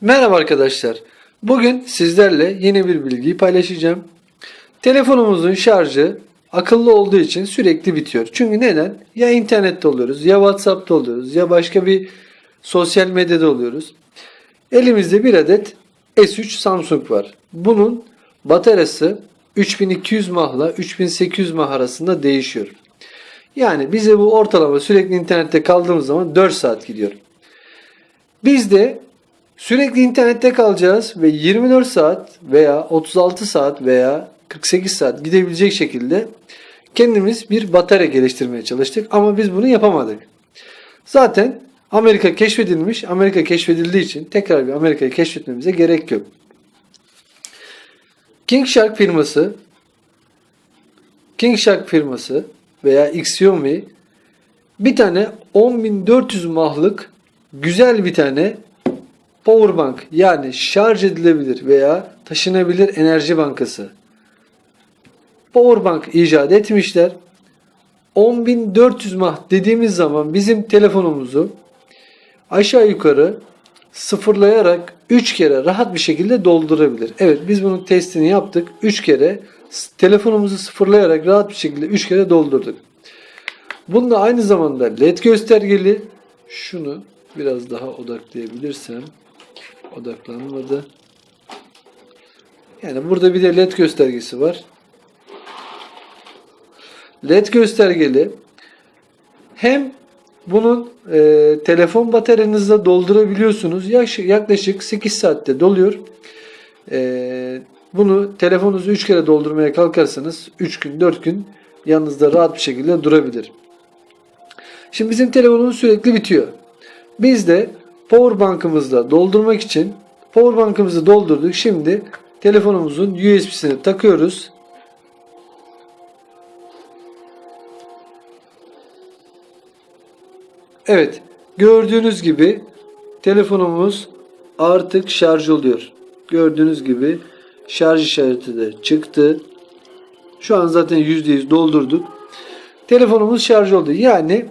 Merhaba arkadaşlar. Bugün sizlerle yeni bir bilgiyi paylaşacağım. Telefonumuzun şarjı akıllı olduğu için sürekli bitiyor. Çünkü neden? Ya internette oluyoruz, ya WhatsApp'ta oluyoruz, ya başka bir sosyal medyada oluyoruz. Elimizde bir adet S3 Samsung var. Bunun bataryası 3200 mahla 3800 mah arasında değişiyor. Yani bize bu ortalama sürekli internette kaldığımız zaman 4 saat gidiyor. Biz de sürekli internette kalacağız ve 24 saat veya 36 saat veya 48 saat gidebilecek şekilde kendimiz bir batarya geliştirmeye çalıştık ama biz bunu yapamadık. Zaten Amerika keşfedilmiş. Amerika keşfedildiği için tekrar bir Amerika'yı keşfetmemize gerek yok. King Shark firması King Shark firması veya Xiaomi bir tane 10.400 mahlık güzel bir tane powerbank yani şarj edilebilir veya taşınabilir enerji bankası powerbank icat etmişler. 10.400 mah dediğimiz zaman bizim telefonumuzu aşağı yukarı sıfırlayarak 3 kere rahat bir şekilde doldurabilir. Evet biz bunun testini yaptık. 3 kere telefonumuzu sıfırlayarak rahat bir şekilde 3 kere doldurduk. Bunda aynı zamanda led göstergeli şunu biraz daha odaklayabilirsem odaklanmadı. Yani burada bir de led göstergesi var. led göstergeli hem bunun e, telefon bataryanızda doldurabiliyorsunuz. Yaklaşık 8 saatte doluyor. E, bunu telefonunuzu 3 kere doldurmaya kalkarsanız 3 gün 4 gün yanınızda rahat bir şekilde durabilir. Şimdi bizim telefonumuz sürekli bitiyor. Biz de powerbank'ımızla doldurmak için powerbank'ımızı doldurduk. Şimdi telefonumuzun USB'sini takıyoruz. Evet, gördüğünüz gibi telefonumuz artık şarj oluyor. Gördüğünüz gibi şarj işareti de çıktı. Şu an zaten %100 doldurduk. Telefonumuz şarj oldu. Yani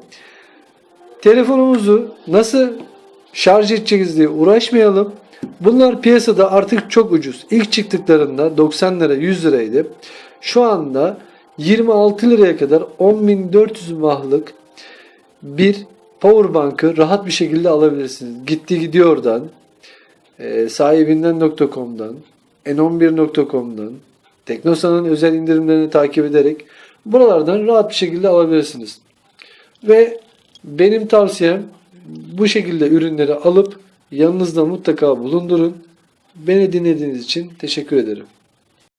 telefonumuzu nasıl şarj edeceğiz diye uğraşmayalım. Bunlar piyasada artık çok ucuz. İlk çıktıklarında 90 lira 100 liraydı. Şu anda 26 liraya kadar 10.400 mahlık bir powerbank'ı rahat bir şekilde alabilirsiniz. Gitti gidiyordan, e, sahibinden.com'dan, n11.com'dan, Teknosa'nın özel indirimlerini takip ederek buralardan rahat bir şekilde alabilirsiniz. Ve benim tavsiyem bu şekilde ürünleri alıp yanınızda mutlaka bulundurun. Beni dinlediğiniz için teşekkür ederim.